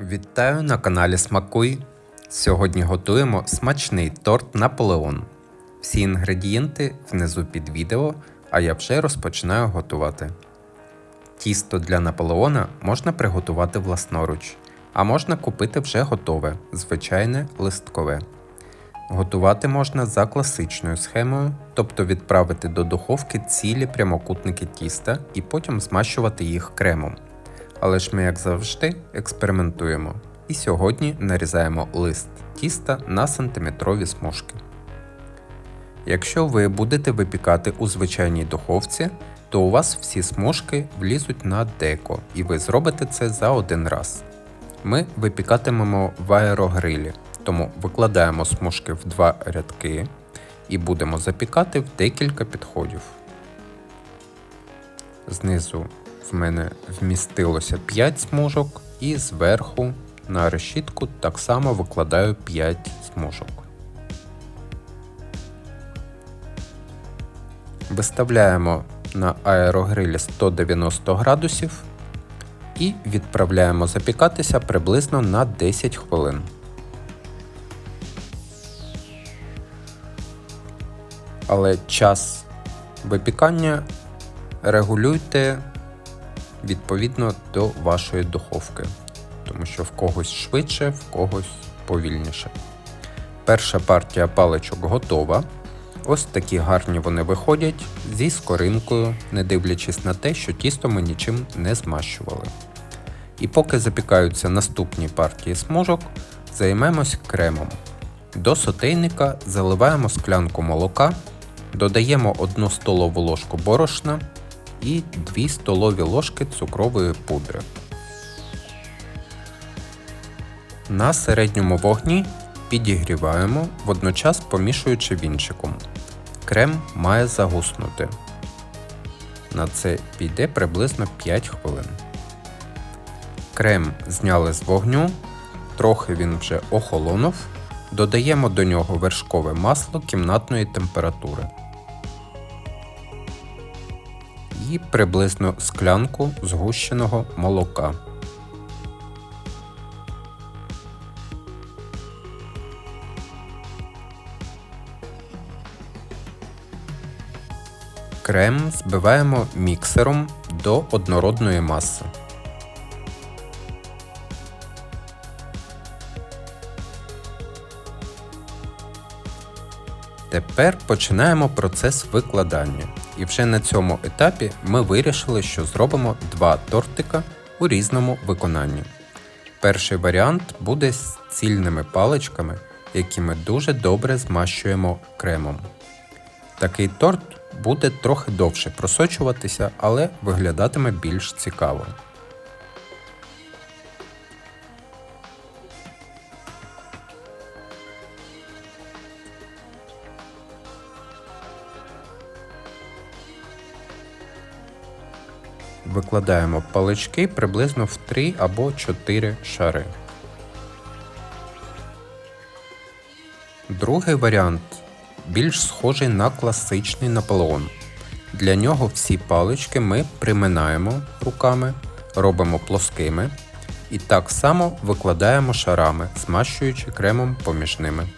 Вітаю на каналі Смакуй. Сьогодні готуємо смачний торт Наполеон. Всі інгредієнти внизу під відео, а я вже розпочинаю готувати. Тісто для Наполеона можна приготувати власноруч, а можна купити вже готове, звичайне листкове. Готувати можна за класичною схемою, тобто відправити до духовки цілі прямокутники тіста і потім змащувати їх кремом. Але ж ми, як завжди, експериментуємо. І сьогодні нарізаємо лист тіста на сантиметрові смужки. Якщо ви будете випікати у звичайній духовці, то у вас всі смужки влізуть на деко, і ви зробите це за один раз. Ми випікатимемо в аерогрилі, тому викладаємо смужки в два рядки і будемо запікати в декілька підходів. Знизу в мене вмістилося 5 смужок, і зверху на решітку так само викладаю 5 смужок. Виставляємо на аерогрилі 190 градусів і відправляємо запікатися приблизно на 10 хвилин. Але час випікання регулюйте відповідно до вашої духовки, тому що в когось швидше, в когось повільніше. Перша партія паличок готова. Ось такі гарні вони виходять зі скоринкою, не дивлячись на те, що тісто ми нічим не змащували. І поки запікаються наступні партії смужок, займемось кремом. До сотейника заливаємо склянку молока, додаємо 1 столову ложку борошна і 2 столові ложки цукрової пудри. На середньому вогні підігріваємо, водночас помішуючи вінчиком. Крем має загуснути. На це піде приблизно 5 хвилин. Крем зняли з вогню, трохи він вже охолонув. Додаємо до нього вершкове масло кімнатної температури. І приблизно склянку згущеного молока. Крем збиваємо міксером до однородної маси. Тепер починаємо процес викладання. І вже на цьому етапі ми вирішили, що зробимо два тортика у різному виконанні. Перший варіант буде з цільними паличками, які ми дуже добре змащуємо кремом. Такий торт буде трохи довше просочуватися, але виглядатиме більш цікаво. Викладаємо палички приблизно в 3 або 4 шари. Другий варіант більш схожий на класичний наполеон. Для нього всі палички ми приминаємо руками, робимо плоскими і так само викладаємо шарами, змащуючи кремом поміж ними.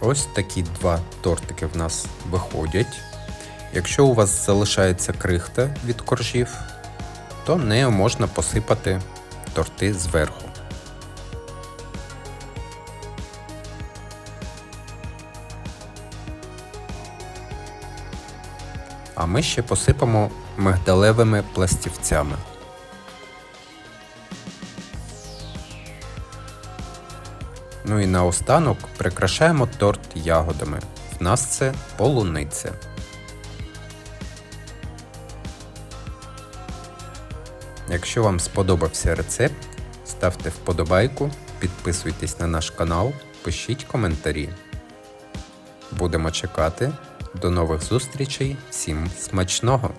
Ось такі два тортики в нас виходять. Якщо у вас залишається крихта від коржів, то нею можна посипати торти зверху. А ми ще посипемо мигдалевими пластівцями. Ну і наостанок прикрашаємо торт ягодами. В нас це полуниця. Якщо вам сподобався рецепт, ставте вподобайку, підписуйтесь на наш канал, пишіть коментарі. Будемо чекати. До нових зустрічей. Всім смачного!